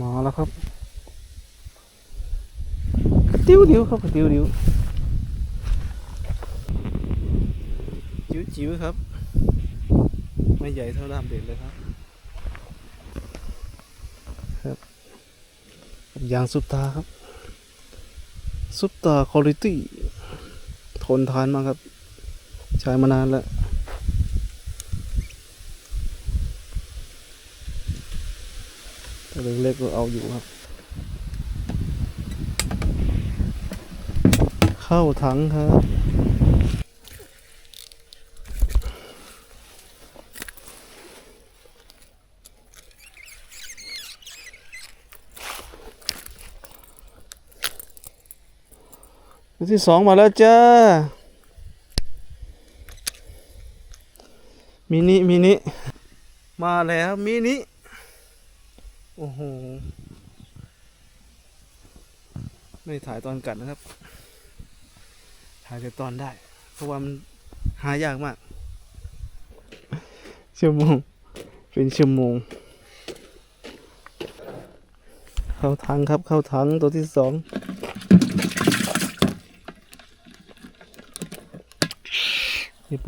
มาแล้วครับกระติ้วดิ้วครับกระติ้วดิ้วจิ๋วจิ๋วครับ ไม่ใหญ่เท่าดามเด็ดเลยครับครับยางซุปตาครับ ซุปตาคุณภาพทนทานมากครับ ใช้มานานแล้ว ตัวเล็กๆก็เอาอยู่ครับ เข้าถังครับ ที่สองมาแล้วจ้า มินิ มินิ มาแล้ว มินิ โอ้โห ไม่ถ่ายตอนกัดนะครับ ถ่ายแต่ตอนได้ เพราะว่ามันหายากมาก ชั่วโมง เป็นชั่วโมง เข้าทางครับ เข้าทางตัวที่สอง